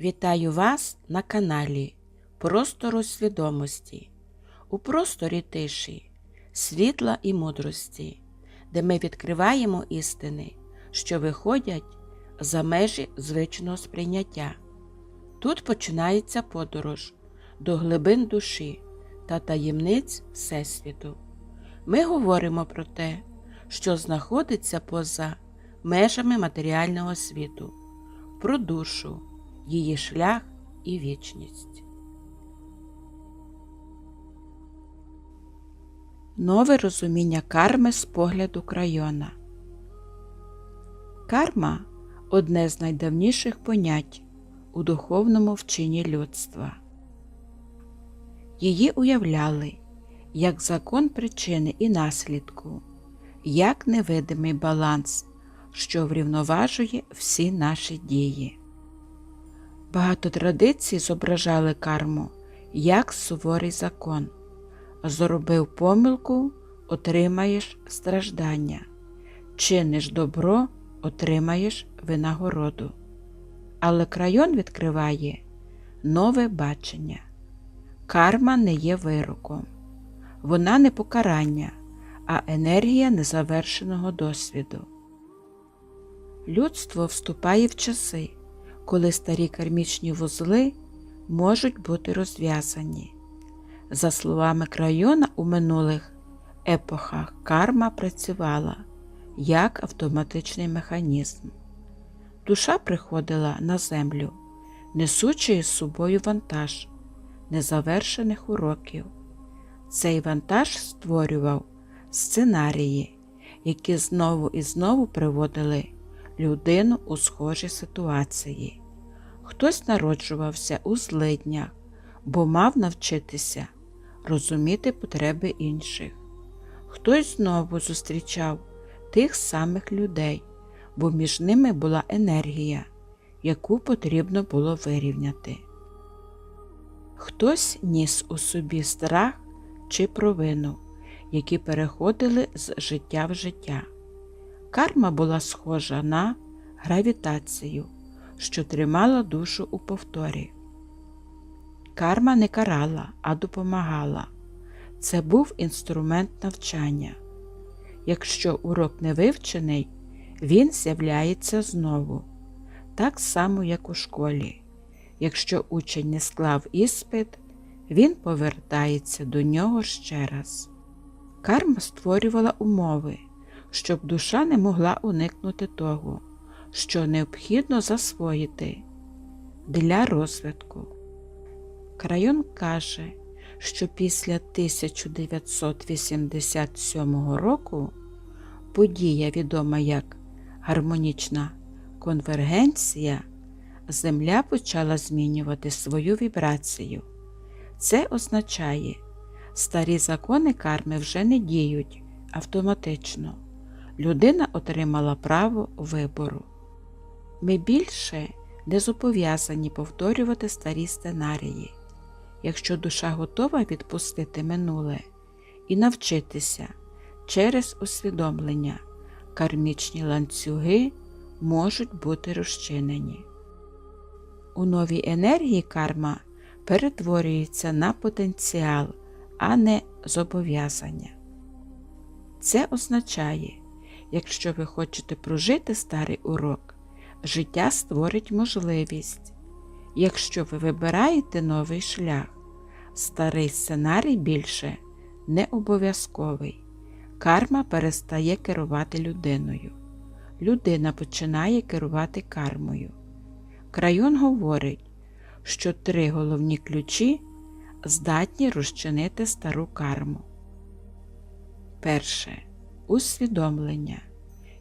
Вітаю вас на каналі Простору свідомості, у просторі тиші, світла і мудрості, де ми відкриваємо істини, що виходять за межі звичного сприйняття. Тут починається подорож до глибин душі та таємниць Всесвіту. Ми говоримо про те, що знаходиться поза межами матеріального світу, про душу, її шлях і вічність. Нове розуміння карми з погляду крайона. Карма одне з найдавніших понять у духовному вченні людства. Її уявляли як закон причини і наслідку, як невидимий баланс, що врівноважує всі наші дії. Багато традицій зображали карму як суворий закон. Зробив помилку, отримаєш страждання, чиниш добро, отримаєш винагороду. Але крайон відкриває нове бачення. Карма не є вироком, вона не покарання, а енергія незавершеного досвіду. Людство вступає в часи, коли старі кармічні вузли можуть бути розв'язані. За словами крайона, у минулих епохах карма працювала як автоматичний механізм. Душа приходила на землю, несучи із собою вантаж незавершених уроків. Цей вантаж створював сценарії, які знову і знову приводили людину у схожі ситуації. Хтось народжувався у злиднях, бо мав навчитися розуміти потреби інших. Хтось знову зустрічав тих самих людей, бо між ними була енергія, яку потрібно було вирівняти. Хтось ніс у собі страх чи провину, які переходили з життя в життя. Карма була схожа на гравітацію, що тримала душу у повторі. Карма не карала, а допомагала. Це був інструмент навчання. Якщо урок не вивчений, він з'являється знову, так само, як у школі. Якщо учень не склав іспит, він повертається до нього ще раз. Карма створювала умови, щоб душа не могла уникнути того, що необхідно засвоїти для розвитку. Крайон каже, що після 1987 року подія, відома як гармонічна конвергенція, Земля почала змінювати свою вібрацію. Це означає, старі закони карми вже не діють автоматично. Людина отримала право вибору. Ми більше не зобов'язані повторювати старі сценарії якщо душа готова відпустити минуле і навчитися через усвідомлення, кармічні ланцюги можуть бути розчинені. У новій енергії карма перетворюється на потенціал, а не зобов'язання. Це означає, якщо ви хочете прожити старий урок, життя створить можливість. Якщо ви вибираєте новий шлях, старий сценарій більше не обов'язковий. Карма перестає керувати людиною. Людина починає керувати кармою. Крайон говорить, що три головні ключі здатні розчинити стару карму. Перше усвідомлення.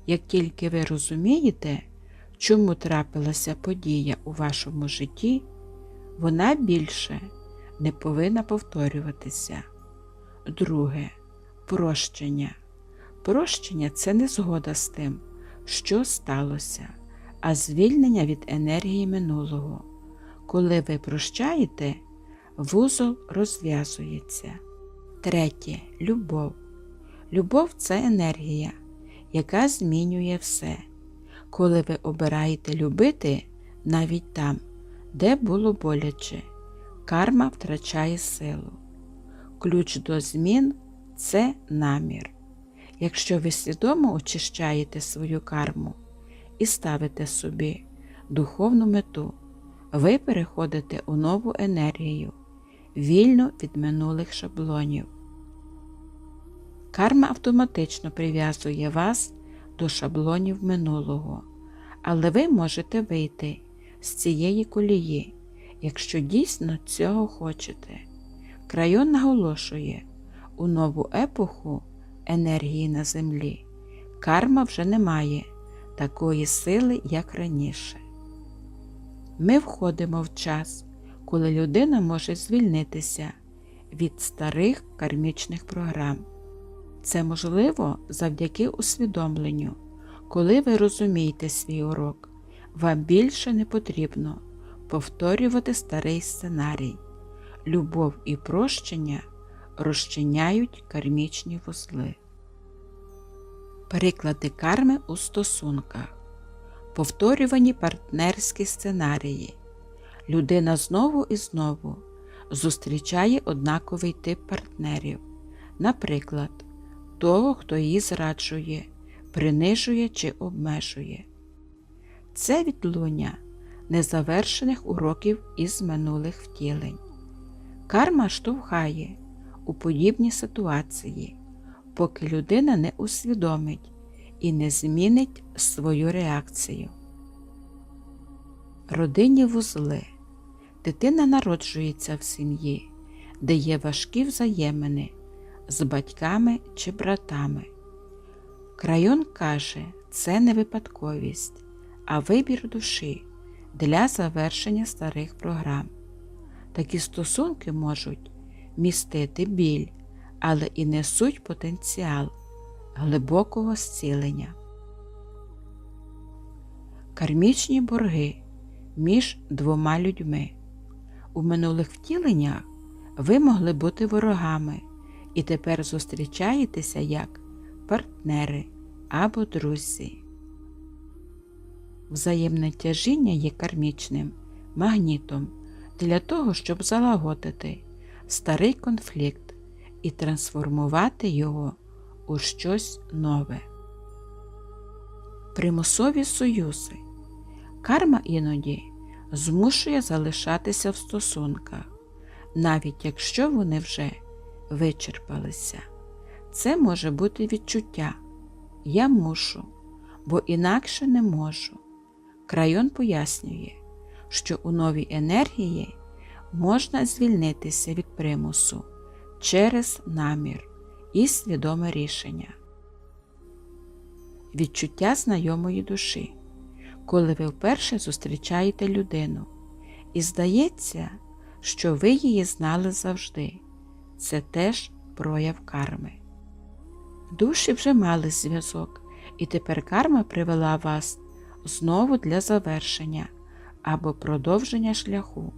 Як тільки ви розумієте, чому трапилася подія у вашому житті, вона більше не повинна повторюватися. Друге прощення. Прощення це не згода з тим, що сталося, а звільнення від енергії минулого. Коли ви прощаєте, вузол розв'язується. Третє любов. Любов це енергія, яка змінює все. Коли ви обираєте любити навіть там, Де було боляче, карма втрачає силу. Ключ до змін це намір. Якщо ви свідомо очищаєте свою карму і ставите собі духовну мету, ви переходите у нову енергію, вільно від минулих шаблонів. Карма автоматично прив'язує вас до шаблонів минулого, але ви можете вийти з цієї колії, якщо дійсно цього хочете. Крайон наголошує, у нову епоху енергії на землі карма вже не має такої сили, як раніше. Ми входимо в час, коли людина може звільнитися від старих кармічних програм. Це можливо завдяки усвідомленню, коли ви розумієте свій урок, вам більше не потрібно повторювати старий сценарій. Любов і прощення розчиняють кармічні вузли. Приклади карми у стосунках. Повторювані партнерські сценарії. Людина знову і знову зустрічає однаковий тип партнерів, наприклад, того, хто її зраджує, принижує чи обмежує. Це відлуння незавершених уроків із минулих втілень. Карма штовхає у подібні ситуації, поки людина не усвідомить і не змінить свою реакцію. Родинні вузли. Дитина народжується в сім'ї, де є важкі взаємини з батьками чи братами. Крайон каже, це не випадковість, а вибір душі для завершення старих програм. Такі стосунки можуть містити біль, але і несуть потенціал глибокого зцілення. Кармічні борги між двома людьми. У минулих втіленнях ви могли бути ворогами і тепер зустрічаєтеся як партнери або друзі. Взаємне тяжіння є кармічним магнітом для того, щоб залагодити старий конфлікт і трансформувати його у щось нове. Примусові союзи. Карма іноді змушує залишатися в стосунках, навіть якщо вони вже вичерпалися. Це може бути відчуття Я мушу, бо інакше не можу. Крайон пояснює, що у новій енергії можна звільнитися від примусу через намір і свідоме рішення. Відчуття знайомої душі, коли ви вперше зустрічаєте людину, і здається, що ви її знали завжди, це теж прояв карми. Душі вже мали зв'язок, і тепер карма привела вас знову для завершення або продовження шляху.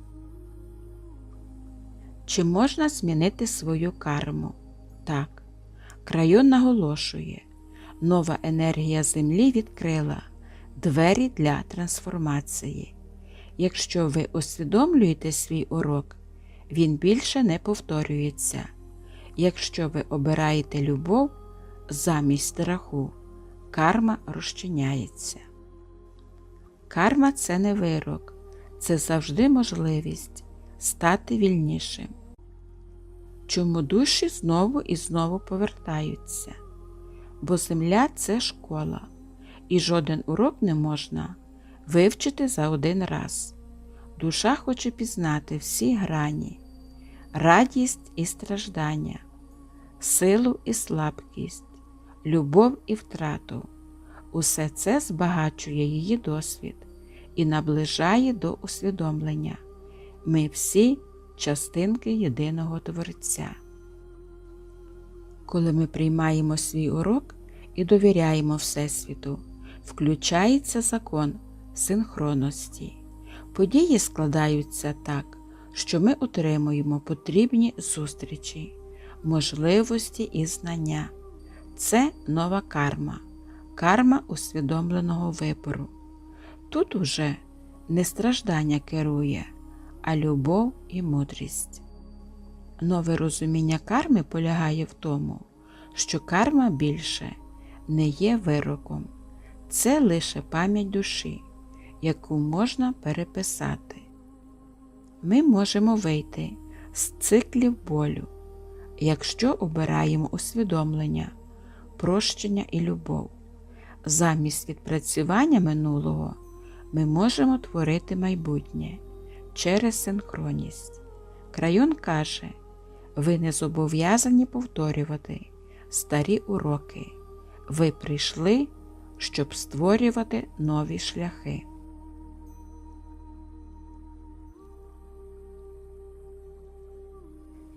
Чи можна змінити свою карму? Так. Крайон наголошує, нова енергія Землі відкрила двері для трансформації. Якщо ви усвідомлюєте свій урок, він більше не повторюється. Якщо ви обираєте любов замість страху, карма розчиняється. Карма це не вирок, це завжди можливість стати вільнішим. Чому душі знову і знову повертаються? Бо земля це школа, і жоден урок не можна вивчити за один раз. Душа хоче пізнати всі грані, радість і страждання, силу і слабкість, любов і втрату. Усе це збагачує її досвід і наближає до усвідомлення. Ми всі частинки єдиного Творця. Коли ми приймаємо свій урок і довіряємо Всесвіту, включається закон синхронності. Події складаються так, що ми отримуємо потрібні зустрічі, можливості і знання. Це нова карма, карма усвідомленого вибору. Тут уже не страждання керує, а любов і мудрість. Нове розуміння карми полягає в тому, що карма більше не є вироком, це лише пам'ять душі, яку можна переписати. Ми можемо вийти з циклів болю, якщо обираємо усвідомлення, прощення і любов. Замість відпрацювання минулого ми можемо творити майбутнє через синхронність. Крайон каже, ви не зобов'язані повторювати старі уроки. Ви прийшли, щоб створювати нові шляхи.